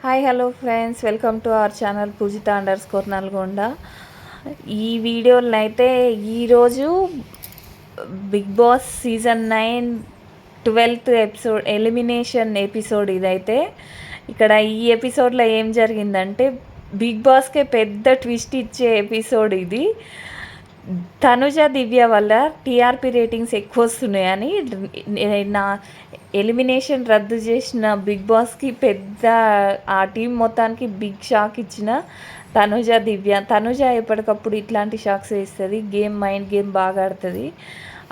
Hi hello friends. Welcome to our channel Pujitha underscore Nalgonda. ఈ వీడియోలను అయితే ఈరోజు Bigg Boss season nine twelfth episode elimination episode ఇదైతే. ఇక్కడ ఈ ఎపిసోడ్లో ఏం జరిగిందంటే బిగ్ బాస్కే పెద్ద ట్విస్ట్ ఇచ్చే ఎపిసోడ్ ఇది. తనుజ దివ్య వల్ల టీఆర్పీ రేటింగ్స్ ఎక్కువ వస్తున్నాయని నా ఎలిమినేషన్ రద్దు చేసిన బిగ్ బాస్కి పెద్ద ఆ టీం మొత్తానికి బిగ్ షాక్ ఇచ్చిన తనుజ దివ్య. తనుజ ఎప్పటికప్పుడు ఇట్లాంటి షాక్స్ వేస్తుంది. గేమ్ మైండ్ గేమ్ బాగా ఆడుతుంది.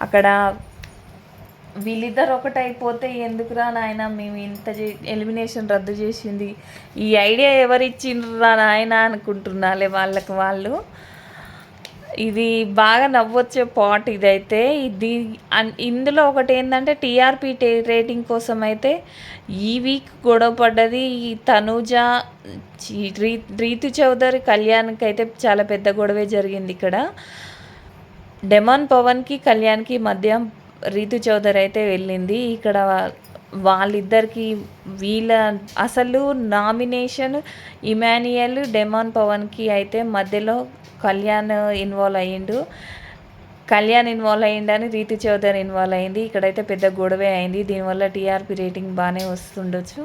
అక్కడ వీళ్ళిద్దరు ఒకటైపోతే ఎందుకురా నాయన మేము ఇంత ఎలిమినేషన్ రద్దు చేసింది? ఈ ఐడియా ఎవరిచ్చిండ్రా నాయన అనుకుంటున్నాలే వాళ్ళకి వాళ్ళు. ఇది బాగా నవ్వొచ్చే పాట్ ఇదైతే. ఇది ఇందులో ఒకటి ఏంటంటే టీఆర్పీ రేటింగ్ కోసం అయితే ఈ వీక్ గొడవ పడ్డది ఈ తనూజ రీ- రీతు చౌదరి కళ్యాణ్కి అయితే చాలా పెద్ద గొడవే జరిగింది ఇక్కడ. డెమాన్ పవన్కి కళ్యాణ్కి మధ్య రీతు చౌదరి అయితే వెళ్ళింది. ఇక్కడ వాళ్ళిద్దరికి వీళ్ళ అసలు నామినేషన్ ఇమాన్యుయల్ డెమాన్ పవన్కి అయితే మధ్యలో కళ్యాణ్ ఇన్వాల్వ్ అయ్యిండు. కళ్యాణ్ ఇన్వాల్వ్ అయ్యిండని రీతు చౌదరి ఇన్వాల్వ్ అయింది ఇక్కడైతే పెద్ద గొడవే అయింది. దీనివల్ల టీఆర్పీ రేటింగ్ బాగానే వస్తుండొచ్చు.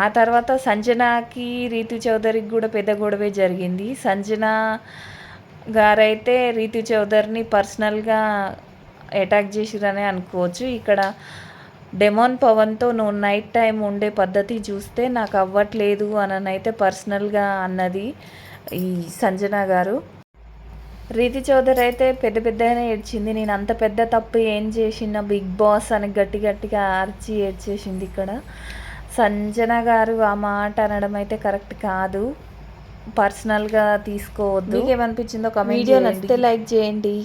ఆ తర్వాత సంజనాకి రీతు చౌదరికి కూడా పెద్ద గొడవే జరిగింది. సంజన గారైతే రీతు చౌదరిని పర్సనల్గా అటాక్ చేసిరనే అనుకోవచ్చు. ఇక్కడ డెమాన్ పవన్తో నువ్వు నైట్ టైం ఉండే పద్ధతి చూస్తే నాకు అవ్వట్లేదు అని అయితే పర్సనల్గా అన్నది ఈ సంజన గారు. రీతి చౌదరి అయితే పెద్ద పెద్దగానే ఏడ్చింది. నేను అంత పెద్ద తప్పు ఏం చేసిన బిగ్ బాస్ అని గట్టి గట్టిగా అరిచి ఏడ్చేసింది ఇక్కడ. సంజన గారు ఆ మాట అనడం అయితే కరెక్ట్ కాదు. పర్సనల్గా తీసుకోవద్దు. ఏమనిపించిందో కమెంట్ వీడియో నచ్చితే లైక్ చేయండి.